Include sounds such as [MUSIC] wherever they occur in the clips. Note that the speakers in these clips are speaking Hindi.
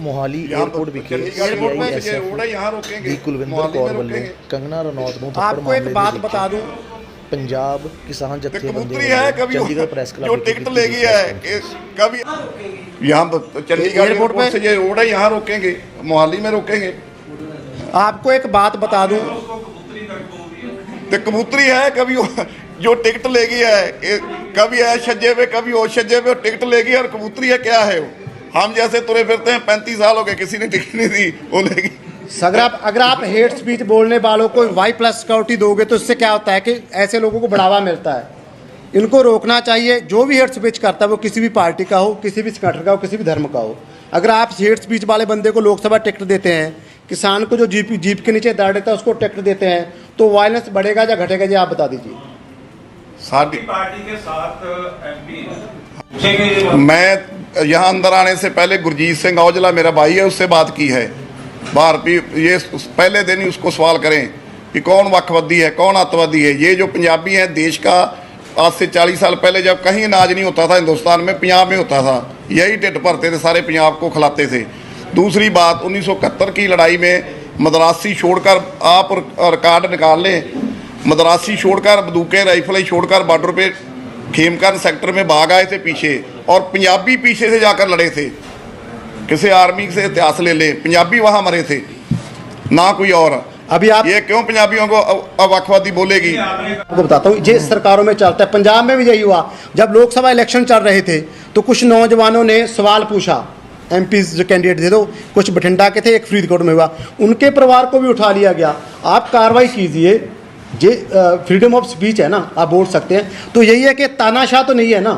ਮੋਹਾਲੀ 에어ਪੋਰਟ ਵਿਖੇ ਸੀਆਈਐਸਐਫ ਦੀ ਕੁਲਵਿੰਦਰ ਕੌਰ ਵੱਲੋਂ ਕੰਗਨਾ ਰਣੌਤ ਨੂੰ ਥੱਪੜ ਮਾਰਨੇ ਦੀ ਬਾਤ ਬਤਾ ਦੂੰ पंजाब किसान जत्थेबंदी है चंडीगढ़ [LAUGHS] प्रेस क्लब जो टिकट ले गया है कभी यहाँ तो चंडीगढ़ एयरपोर्ट पे? ये रोड है यहाँ रोकेंगे मोहाली में रोकेंगे। आपको एक बात बता दूँ। तो कबूतरी है कभी जो टिकट ले गया है कभी है छज्जे पे कभी और छज्जे पे टिकट ले गया और कबूतरी है क्या है वो? हम जैसे तुरे फिरते हैं, पैंतीस साल हो गए, किसी ने टिकट नहीं दी वो अगर आप अगर आप हेट स्पीच बोलने वालों को वाई प्लस सिक्योरिटी दोगे तो इससे क्या होता है कि ऐसे लोगों को बढ़ावा मिलता है। इनको रोकना चाहिए, जो भी हेट स्पीच करता है, वो किसी भी पार्टी का हो, किसी भी संगठन का हो, किसी भी धर्म का हो। अगर आप हेट स्पीच वाले बंदे को लोकसभा टिकट देते हैं, किसान को जो जीप जीप के नीचे दर्द देता है, उसको टिकट देते हैं तो वायलेंस बढ़ेगा या घटेगा, जी आप बता दीजिए। साड़ी पार्टी के साथ मैं यहाँ अंदर आने से पहले गुरजीत सिंह औजला मेरा भाई है उससे बात की है। बाहर भी ये पहले दिन ही उसको सवाल करें कि कौन वक्फवादी है कौन अतवादी है? ये जो पंजाबी है देश का आज से 40 साल पहले जब कहीं अनाज नहीं होता था हिंदुस्तान में पंजाब में होता था। यही ढिड भरते थे सारे पंजाब को खिलाते थे। दूसरी बात उन्नीस सौ इकहत्तर की लड़ाई में मद्रासी छोड़कर आप रिकॉर्ड निकाल लें मद्रासी छोड़कर बंदूकें राइफलें छोड़कर बॉर्डर पे खेमकरण सेक्टर में भाग आए थे पीछे और पंजाबी पीछे से जाकर लड़े थे। किसी आर्मी से इतिहास ले ले पंजाबी वहाँ मरे थे। ना कोई और। अभी आप ये क्यों पंजाबियों को अव- अवखवादी बोलेगी? आपको बताता हूँ ये सरकारों में चलता है पंजाब में भी यही हुआ। जब लोकसभा इलेक्शन चल रहे थे तो कुछ नौजवानों ने सवाल पूछा। एम जो कैंडिडेट थे तो कुछ बठिंडा के थे एक फरीदकोट में हुआ। उनके परिवार को भी उठा लिया गया। आप कार्रवाई कीजिए। ये फ्रीडम ऑफ़ स्पीच है ना, आप बोल सकते हैं। तो यही है कि तानाशाह तो नहीं है ना।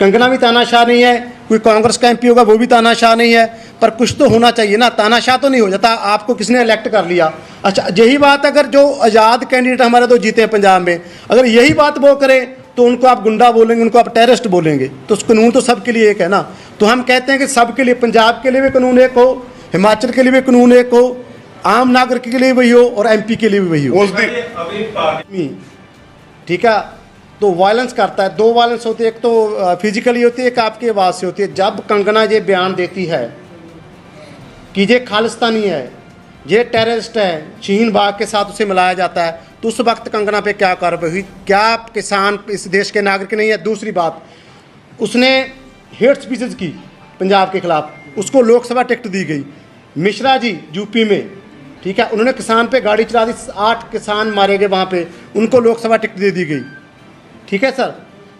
कंगना भी तानाशाह नहीं है, कोई कांग्रेस का एमपी होगा, वो भी तानाशाह नहीं है। पर कुछ तो होना चाहिए ना, तानाशाह तो नहीं हो जाता, आपको किसने इलेक्ट कर लिया? अच्छा यही बात अगर जो आज़ाद कैंडिडेट हमारे तो जीते हैं पंजाब में। अगर यही बात वो करें तो उनको आप गुंडा बोलेंगे, उनको आप टेररिस्ट बोलेंगे। तो उस कानून तो सबके लिए एक है ना। तो हम कहते हैं कि सबके लिए, पंजाब के लिए भी कानून एक हो, हिमाचल के लिए भी कानून एक हो आम नागरिक के लिए वही हो और एमपी के लिए भी वही हो। ठीक है? तो वायलेंस करता है। दो वायलेंस होती है। एक तो फिजिकली होती है एक आपकी आवाज़ से होती है। जब कंगना ये बयान देती है कि ये खालिस्तानी है ये टेररिस्ट है चीन बाग के साथ उसे मिलाया जाता है तो उस वक्त कंगना पे क्या कार्रवाई हुई? क्या किसान इस देश के नागरिक नहीं है? दूसरी बात उसने हेट स्पीचेज की पंजाब के खिलाफ। उसको लोकसभा टिकट दी गई। मिश्रा जी यूपी में ठीक है? उन्होंने किसान पे गाड़ी चला दी, आठ किसान मारे गए वहाँ पे। उनको लोकसभा टिकट दे दी गई। ठीक है, सर?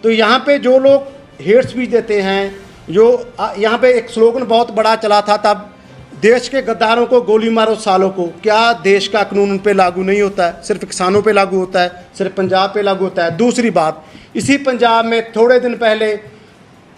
तो यहाँ पे जो लोग हेट स्पीच देते हैं, जो यहाँ पे एक स्लोगन बहुत बड़ा चला था तब, देश के गद्दारों को गोली मारो सालों को। क्या देश का कानून उन पर लागू नहीं होता है? सिर्फ़ किसानों पे लागू होता है, सिर्फ़ पंजाब पे लागू होता है? दूसरी बात, इसी पंजाब में थोड़े दिन पहले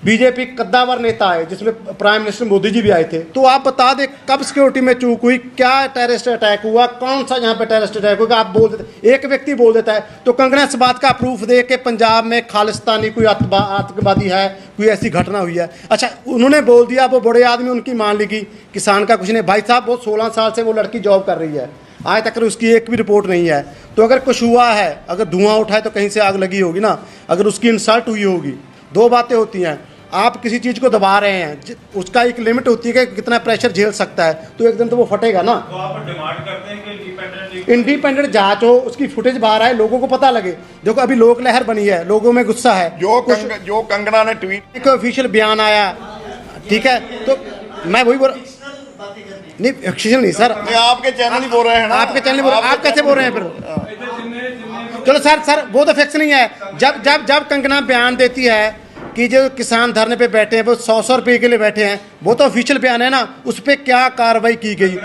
बीजेपी कद्दावर नेता है, जिसमें प्राइम मिनिस्टर मोदी जी भी आए थे। तो आप बता दें, कब सिक्योरिटी में चूक हुई, क्या टेररिस्ट अटैक हुआ, कौन सा यहाँ पे टेररिस्ट अटैक हुआ? आप बोल देते, एक व्यक्ति बोल देता है तो कंगना इस बात का प्रूफ दे कि पंजाब में खालिस्तानी कोई आतंकवादी है, कोई ऐसी घटना हुई है। अच्छा उन्होंने बोल दिया, वो बड़े आदमी उनकी मान ली कि किसान का कुछ नहीं। भाई साहब, वो सोलह साल से वो लड़की जॉब कर रही है। आज तक उसकी एक भी रिपोर्ट नहीं है तो अगर कुछ हुआ है, अगर धुआँ उठाए तो कहीं से आग लगी होगी ना? अगर उसकी इंसल्ट हुई होगी, दो बातें होती हैं। आप किसी चीज़ को दबा रहे हैं उसका एक लिमिट होती है कि कितना प्रेशर झेल सकता है तो एक दिन तो वो फटेगा ना। तो आप डिमांड करते हैं कि इंडिपेंडेंट इंडिपेंडेंट जाँच हो उसकी फुटेज बाहर आए लोगों को पता लगे। देखो अभी लोक लहर बनी है लोगों में गुस्सा है। जो कुछ कंग, जो कंगना ने ट्वीट एक ऑफिशियल बयान आया ठीक है? तो मैं वही बोल नहीं नहीं सर। आपके चैनल ही बोल रहे हैं आपके चैनल बोल आप कैसे बोल रहे हैं फिर? चलो सर सर वो तो फिक्स नहीं है। जब जब जब कंगना बयान देती है कि जो किसान धरने पे बैठे हैं वो सौ सौ रुपये के लिए बैठे हैं वो तो ऑफिशियल बयान है ना उस पर क्या कार्रवाई की गई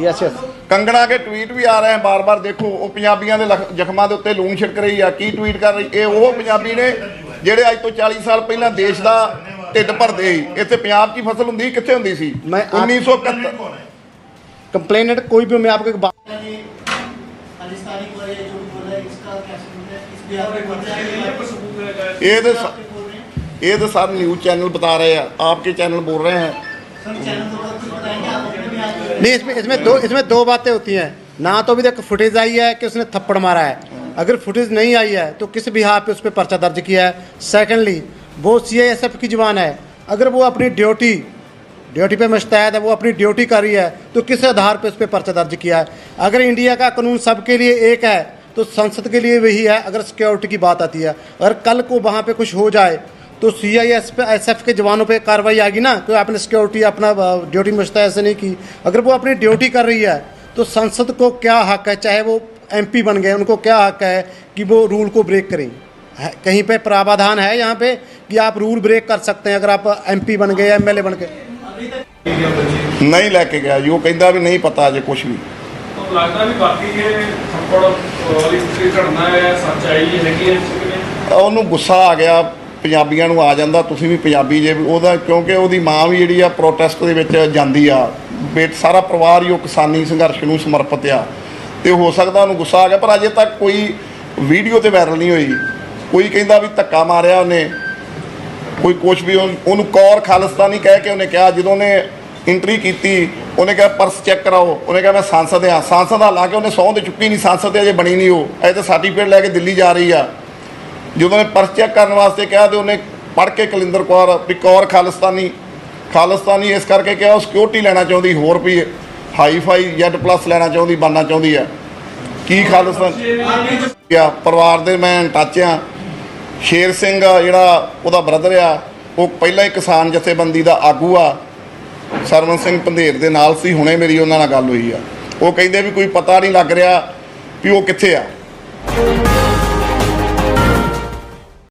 यस यस ਕੰਗਣਾ ਕੇ ਟਵੀਟ ਵੀ ਆ ਰਹੇ ਹਨ ਬਾਰ-ਬਾਰ ਦੇਖੋ ਉਹ ਪੰਜਾਬੀਆਂ ਦੇ ਲਖ- ਜ਼ਖਮਾਂ ਦੇ ਉੱਤੇ ਲੂਣ ਛਿੜਕ ਰਹੀ ਆ ਕੀ ਟਵੀਟ ਕਰ ਰਹੀ ਇਹ ਉਹ ਪੰਜਾਬੀ ਨੇ ਜਿਹੜੇ ਅੱਜ ਤੋਂ 40 ਸਾਲ ਪਹਿਲਾਂ ਦੇਸ਼ ਦਾ ਢਿੱਡ ਭਰਦੇ ਸੀ ਇੱਥੇ ਪੰਜਾਬ 'ਚ ਹੀ ਫਸਲ ਹੁੰਦੀ ਸੀ, ਕਿੱਥੇ ਹੁੰਦੀ ਸੀ ਮੈਂ ਆਪ- 1971 कंप्लेनेंट कोई भी मैं आपको एक बात आपके तो तो न्यूज़ चैनल बता रहे हैं आपके चैनल बोल रहे हैं। नहीं इसमें इसमें दो इसमें दो बातें होती हैं। ना तो अभी तक फुटेज आई है कि उसने थप्पड़ मारा है। अगर फुटेज नहीं आई है तो किस बिहार पे उस पर पर्चा दर्ज किया है? सेकंडली वो सी की जवान है। अगर वो अपनी ड्यूटी ड्यूटी पे मुस्तैद है, वो अपनी ड्यूटी कर रही है तो किस आधार पे उस पर पर्चा दर्ज किया है? अगर इंडिया का कानून सबके लिए एक है तो संसद के लिए वही है, अगर सिक्योरिटी की बात आती है। अगर कल को वहाँ पे कुछ हो जाए तो सी आई एस पे एस एफ़ के जवानों पे कार्रवाई आएगी ना कोई आपने सिक्योरिटी, अपना ड्यूटी मुस्तैद से नहीं की। अगर वो अपनी ड्यूटी कर रही है तो संसद को क्या हक है, चाहे वो एमपी बन गए, उनको क्या हक है कि वो रूल को ब्रेक करें? कहीं पे प्रावधान है यहाँ पे कि आप रूल ब्रेक कर सकते हैं, अगर आप एमपी बन गए एमएलए बन गए। ਨਹੀਂ ਲੈ ਕੇ ਗਿਆ ਜੀ ਉਹ ਕਹਿੰਦਾ ਵੀ ਨਹੀਂ ਪਤਾ ਅਜੇ ਕੁਝ ਵੀ। ਲੱਗਦਾ ਵੀ ਬਾਕੀ ਇਹ ਥੱਪੜ ਵਾਲੀ ਘਟਨਾ ਹੈ ਸੱਚਾਈ ਹੈਗੀ ਹੈ ਉਹਨੂੰ ਗੁੱਸਾ ਆ ਗਿਆ ਪੰਜਾਬੀਆਂ ਨੂੰ ਆ ਜਾਂਦਾ ਤੁਸੀਂ ਵੀ ਪੰਜਾਬੀ ਜੇ ਉਹਦਾ ਕਿਉਂਕਿ ਉਹਦੀ ਮਾਂ ਵੀ ਜਿਹੜੀ ਆ ਪ੍ਰੋਟੈਸਟ ਦੇ ਵਿੱਚ ਜਾਂਦੀ ਆ। ਬੇਟ ਸਾਰਾ ਪਰਿਵਾਰ ਹੀ ਉਹ ਕਿਸਾਨੀ ਸੰਘਰਸ਼ ਨੂੰ ਸਮਰਪਿਤ ਆ। ਤੇ ਹੋ ਸਕਦਾ ਉਹਨੂੰ ਗੁੱਸਾ ਆ ਗਿਆ ਪਰ ਅਜੇ ਤੱਕ ਕੋਈ ਵੀਡੀਓ ਤੇ ਵਾਇਰਲ ਨਹੀਂ ਹੋਈ। ਕੋਈ ਕਹਿੰਦਾ ਵੀ ਧੱਕਾ ਮਾਰਿਆ ਉਹਨੇ ਕੋਈ ਕੁਛ ਵੀ ਉਹਨ- ਕੌਰ ਖਾਲਿਸਤਾਨੀ ਕਹਿ ਕੇ ਉਹਨੇ ਕਿਹਾ ਜਦੋਂ ਉਹਨੇ ਐਂਟਰੀ ਕੀਤੀ ਉਹਨੇ ਕਿਹਾ ਪਰਸ ਚੈੱਕ ਕਰਾਓ ਉਹਨੇ ਕਿਹਾ ਮੈਂ ਸੰਸਦ ਆ ਸੰਸਦ ਹਾਲਾਂਕਿ ਉਹਨੇ ਸਹੁੰ ਤੇ ਚੁੱਕੀ ਨਹੀਂ ਸੰਸਦ ਤੇ ਅਜੇ ਬਣੀ ਨਹੀਂ ਉਹ। ਅਜੇ ਤਾਂ ਸਰਟੀਫਿਕੇਟ ਲੈ ਕੇ ਦਿੱਲੀ ਜਾ ਰਹੀ ਆ। ਜਦੋਂ ਉਹਨੇ ਪਰਸ ਚੈੱਕ ਕਰਨ ਵਾਸਤੇ ਕਿਹਾ ਤੇ ਉਹਨੇ ਪੜ੍ਹ ਕੇ ਕਲਿੰਦਰ ਕੌਰ ਵੀ ਕੌਰ ਖਾਲਿਸਤਾਨੀ ਖਾਲਿਸਤਾਨੀ ਇਸ ਕਰਕੇ ਕਿਹਾ ਉਹ ਸਿਕਿਉਰਿਟੀ ਲੈਣਾ ਚਾਹੁੰਦੀ ਹੋਰ ਵੀ ਹਾਈ ਫਾਈ ਜੈਡ ਪਲੱਸ ਲੈਣਾ ਚਾਹੁੰਦੀ ਬਣਨਾ ਚਾਹੁੰਦੀ ਆ। ਕੀ ਖਾਲਿਸਤਾਨ ਪਰਿਵਾਰ ਦੇ ਮੈਂ ਟੱਚ ਆ। ਸ਼ੇਰ ਸਿੰਘ ਜਿਹੜਾ ਉਹਦਾ ਬ੍ਰਦਰ ਆ, ਉਹ ਪਹਿਲਾਂ ਹੀ ਕਿਸਾਨ ਜਥੇਬੰਦੀ ਦਾ ਆਗੂ ਆ। ਸਰਵਨ ਸਿੰਘ ਪੰਧੇਰ ਦੇ ਨਾਲ ਸੀ, ਹੁਣੇ ਮੇਰੀ ਉਹਨਾਂ ਨਾਲ ਗੱਲ ਹੋਈ ਆ। ਉਹ ਕਹਿੰਦੇ ਵੀ ਕੋਈ ਪਤਾ ਨਹੀਂ ਲੱਗ ਰਿਹਾ ਵੀ ਉਹ ਕਿੱਥੇ ਆ।